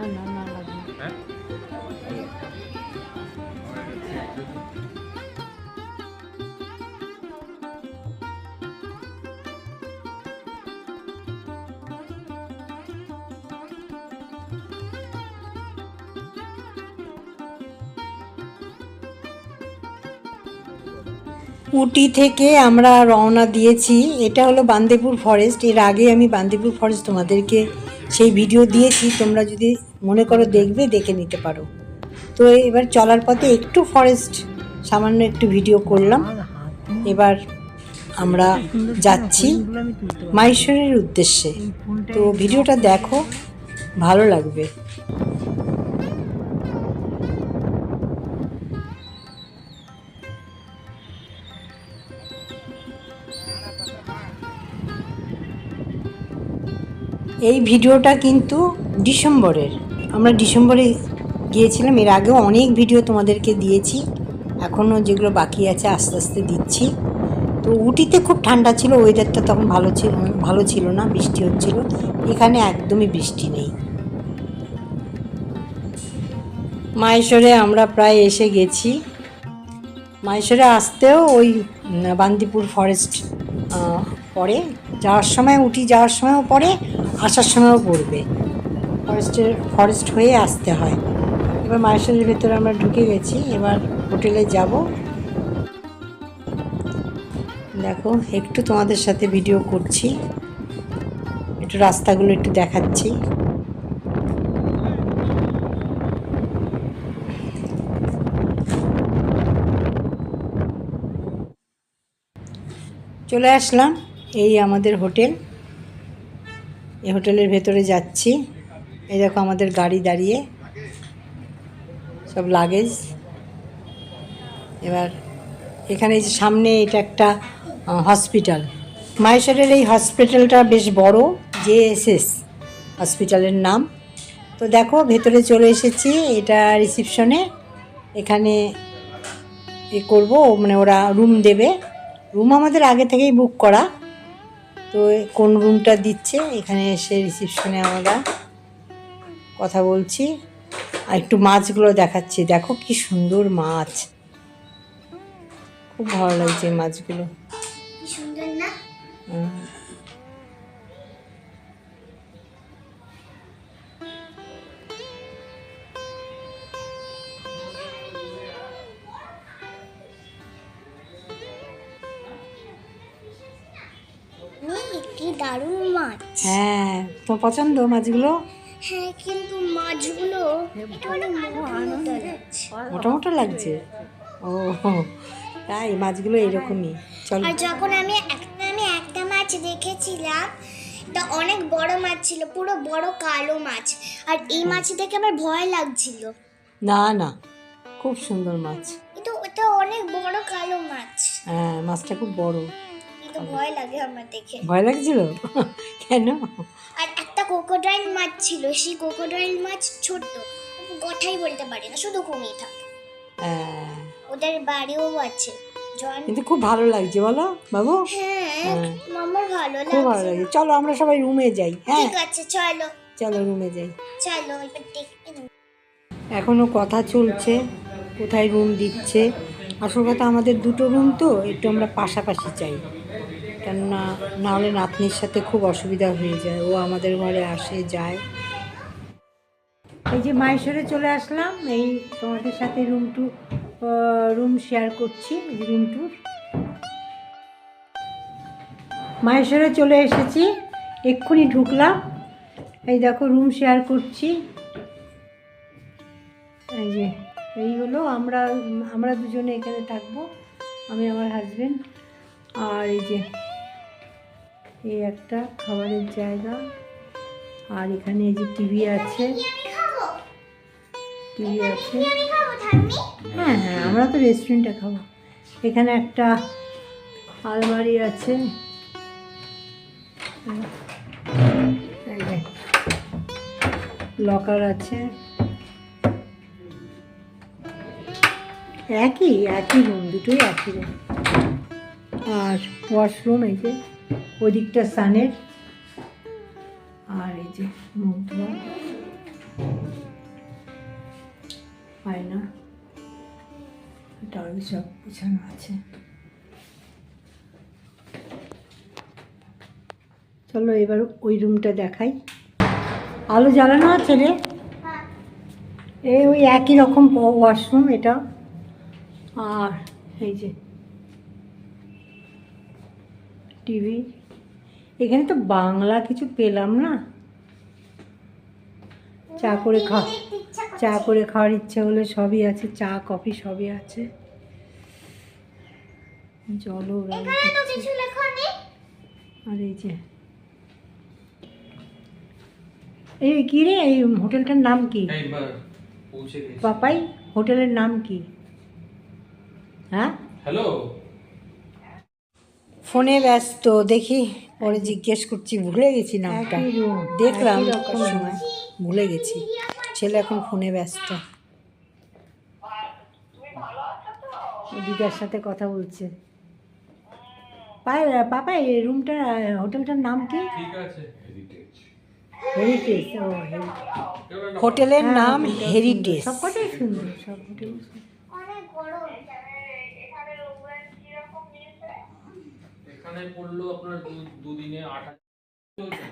না না না লাগবে না। হ্যাঁ? উটি থেকে আমরা রওনা দিয়েছি। এটা হলো বান্দেপুর ফরেস্ট। এর আগে আমি বান্দেপুর ফরেস্ট তোমাদেরকে সেই ভিডিও দিয়েছি, তোমরা যদি মনে করো দেখবে, দেখে নিতে পারো। তো এবার চলার পথে একটু ফরেস্ট সামান্য একটু ভিডিও করলাম। এবার আমরা যাচ্ছি মাইশোরের উদ্দেশ্যে। তো ভিডিওটা দেখো, ভালো লাগবে। এই ভিডিওটা কিন্তু ডিসেম্বরের। আমরা ডিসেম্বরে গিয়েছিলাম, এর আগেও অনেক ভিডিও তোমাদেরকে দিয়েছি। এখনও যেগুলো বাকি আছে আস্তে আস্তে দিচ্ছি। তো উটিতে খুব ঠান্ডা ছিল ওয়েদারটা তখন ভালো ছিল ভালো ছিল না, বৃষ্টি হচ্ছিল। এখানে একদমই বৃষ্টি নেই। মাহেশ্বরে আমরা প্রায় এসে গেছি। মাহেশ্বরে আসতেও ওই বান্দিপুর ফরেস্ট পড়ে। যাওয়ার সময় উঠি যাওয়ার সময়ও পড়ে। আসার সময়ও পড়বে। ফরেস্টের, ফরেস্ট হয়ে আসতে হয়। এবার মাহেশ্বরের ভেতরে আমরা ঢুকে গেছি। এবার হোটেলে যাব। দেখো, একটু তোমাদের সাথে ভিডিও করছি। একটু রাস্তাগুলো একটু দেখাচ্ছি। চলে আসলাম এই আমাদের হোটেল। এই হোটেলের ভেতরে যাচ্ছি। এই দেখো আমাদের গাড়ি দাঁড়িয়ে। সব লাগেজ এবার এখানে যে সামনে এটা একটা হসপিটাল মাহেশ্বরের এই হসপিটালটা বেশ বড় জেএসএস হসপিটালের নাম। তো দেখো, ভেতরে চলে এসেছি, এটা রিসিপশনে এখানে এ করব মানে ওরা রুম দেবে। রুম আমাদের আগে থেকেই বুক করা। তো কোন রুমটা দিচ্ছে? এখানে এসে রিসিপশনে আমরা কথা বলছি। আর একটু মাছগুলো দেখাচ্ছি। দেখো কি সুন্দর মাছ। খুব ভালো লাগছে মাছগুলো। সুন্দর না? দারুণ মাছ। হ্যাঁ তো পছন্দ মাছগুলো? হ্যাঁ কিন্তু মাছগুলো অনেক মোটা মোটা লাগছে। ও তাই মাছগুলো এরকমই। চলো। আর যখন আমি একটা আমি একটা মাছ দেখেছিলাম এটা অনেক বড় মাছ ছিল পুরো বড় কালো মাছ। আর এই মাছ দেখে আমার ভয় লাগছিল। না না খুব সুন্দর মাছ। কিন্তু ওটা অনেক বড় কালো মাছ। হ্যাঁ মাছটা খুব বড়। ভয় লাগে আমার দেখে। ভয় লাগছিল? কেন? আর একটা কোকোডাইল মাছ ছিল সেই কোকোডাইল মাছ ছোট্ট। কথাই বলতে পারে না শুধু ঘুমিয়ে থাকে। হ্যাঁ, ওদের বাড়িও আছে। কিন্তু খুব ভালো লাগছে বলো বাবু। হ্যাঁ হ্যাঁ। আমার ভালো খুব ভালো লাগছে লাগছে। চলো আমরা সবাই রুমে যাই হ্যাঁ। ঠিক আছে চলো। চলো রুমে যাই। চলো এবার দেখতে। এখনও কথা চলছে কোথায় রুম দিচ্ছে? আসল কথা আমাদের দুটো রুম তো একটু আমরা পাশাপাশি চাই কেননা নাহলে নাতনির সাথে খুব অসুবিধা হয়ে যায়। ও আমাদের ঘরে আসে, যায়। এই যে মাহেশ্বরে চলে আসলাম, এই তোমাদের সাথে রুম টু রুম শেয়ার করছি রুম টুর মাহেশ্বরে চলে এসেছি, এক্ষুনি ঢুকলাম। এই দেখো রুম শেয়ার করছি। এই যে, এই হলো আমরা আমরা দুজনে এখানে থাকব, আমি আমার হাজবেন্ড আর এই যে এই একটা খাবারের জায়গা। আর এখানে এই যে টিভি আছে। টিভি আছে। হ্যাঁ হ্যাঁ আমরা তো রেস্টুরেন্টে খাব। এখানে একটা আলমারি আছে। লকার আছে। একই একই রুম দুটোই একই রুম আর ওয়াশরুম এই যে। ওই দিকটা সানের। আর এই যে মুখ হয় না? টাওয়াল সব গুছানো আছে। চলো এবার ওই রুমটা দেখাই। আলো জ্বালানো আছে রে? এই ওই একই রকম ওয়াশরুম এটা। আর এই যে টিভি। এখানে তো বাংলা কিছু পেলাম না। চা করে খা। চা করে খাওয়ার ইচ্ছা হলে সবই আছে চা কফি সবই আছে। জলও আর এই যে এই কি রে এই হোটেলটার নাম কি? একবার পাপাই হোটেলের নাম কি? হ্যাঁ? হ্যালো? ফোনে ব্যস্ত দেখি পরে জিজ্ঞেস করছি ভুলে গেছি নামটা। দেখলাম কোন সময় ভুলে গেছি। ছেলে এখন ফোনে ব্যস্ত। দিদার সাথে কথা বলছে। পায় পাপা এই রুমটা হোটেলটার নাম কি? ঠিক হেরিটেজ ও হোটেলের নাম হেরিটেজ সব কটাই সুন্দর সব হোটেল অনেক গরম এখানে পড়ল আপনার দুদিনে আট হাজার। চলছে না।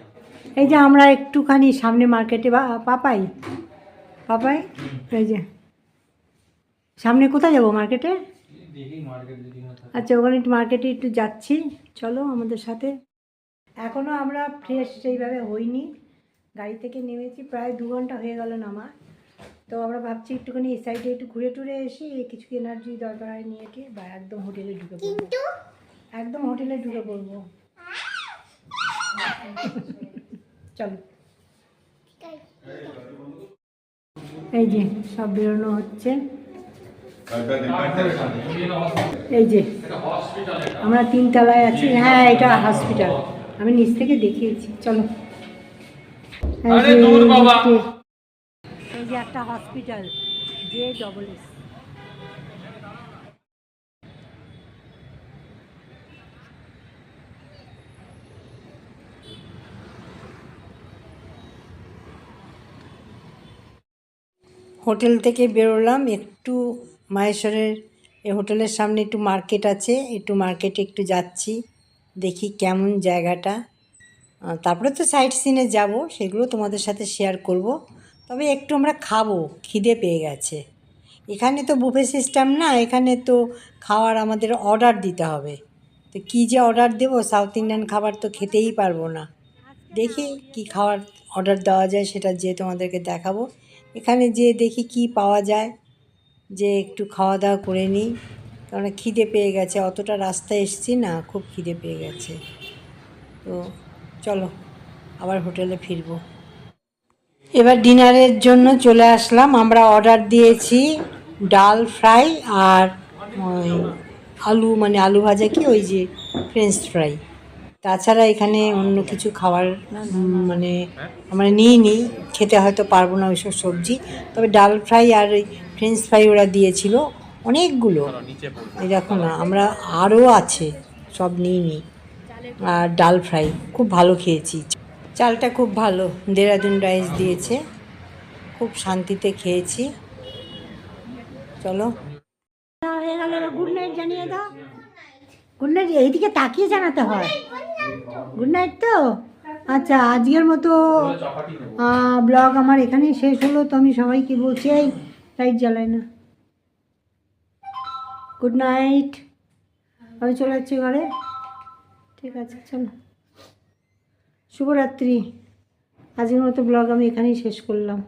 এই যে আমরা একটুখানি সামনে মার্কেটে বা পাপাই। পাপাই এই যে। সামনে কোথায় যাব মার্কেটে? আচ্ছা ওখানে একটু মার্কেটে একটু যাচ্ছি। চলো আমাদের সাথে। এখনও আমরা ফ্রেশ সেইভাবে হইনি। গাড়ি থেকে নেমেছি প্রায় দু ঘণ্টা হয়ে গেল নামা তো আমরা ভাবছি একটুখানি এই সাইডে একটু ঘুরে টুরে এসে কিছু এনার্জি দরকার হয় নিয়ে কি বা একদম হোটেলে ঢুকে পড়ব। কিন্তু একদম হোটেলে ঢুকে পড়ব। চলো। এই যে সব বেরোনো হচ্ছে। এই যে আমরা তিনতলায় আছি। হ্যাঁ এটা হসপিটাল আমি নিচ থেকে দেখিয়েছি। চলো। এই যে- একটা হসপিটাল যে ডবল এস হোটেল থেকে বেরোলাম, একটু মাহেশ্বরের এই হোটেলের সামনে একটু মার্কেট আছে, একটু মার্কেটে একটু যাচ্ছি, দেখি কেমন জায়গাটা। তারপরে তো সাইট সিনে যাব, সেগুলো তোমাদের সাথে শেয়ার করব। তবে একটু আমরা খাব, খিদে পেয়ে গেছে। এখানে তো বুফে সিস্টেম না, এখানে তো খাওয়ার আমাদের অর্ডার দিতে হবে। তো কী যে অর্ডার দেবো সাউথ ইন্ডিয়ান খাবার তো খেতেই পারব না। দেখি কি খাওয়ার অর্ডার দেওয়া যায়, সেটা যে তোমাদেরকে দেখাবো। এখানে যে দেখি কি পাওয়া যায়। যে একটু খাওয়া দাওয়া করে নিই। কারণ খিদে পেয়ে গেছে। অতটা রাস্তায় এসেছি না, খুব খিদে পেয়ে গেছে। তো চলো, আবার হোটেলে ফিরবো। এবার ডিনারের জন্য চলে আসলাম। আমরা অর্ডার দিয়েছি ডাল ফ্রাই আর আলু মানে আলু ভাজা কি? ওই যে ফ্রেঞ্চ ফ্রাই। তাছাড়া এখানে অন্য কিছু খাবার মানে আমরা নিই নি, খেতে হয়তো পারব না ওইসব সবজি। তবে ডাল ফ্রাই আর ওই ফ্রেঞ্চ ফ্রাই ওরা দিয়েছিল, অনেকগুলো। এই দেখো না, আমরা আরও আছে, সব নিই নি। আর ডাল ফ্রাই, খুব ভালো খেয়েছি। চালটা খুব ভালো, দেরাদুন রাইস দিয়েছে। খুব শান্তিতে খেয়েছি। চলো। গুড নাইট জানিয়ে দাও। গুড নাইট এইদিকে তাকিয়ে জানাতে হয়। গুড নাইট তো? আচ্ছা আজকের মতো ব্লগ আমার এখানেই শেষ হলো। তো আমি সবাইকে বলছি, এই লাইট জ্বালাই না। গুড নাইট আমি চলে যাচ্ছি ঘরে। ঠিক আছে, চলো। শুভরাত্রি। আজকের মতো ব্লগ আমি এখানেই শেষ করলাম।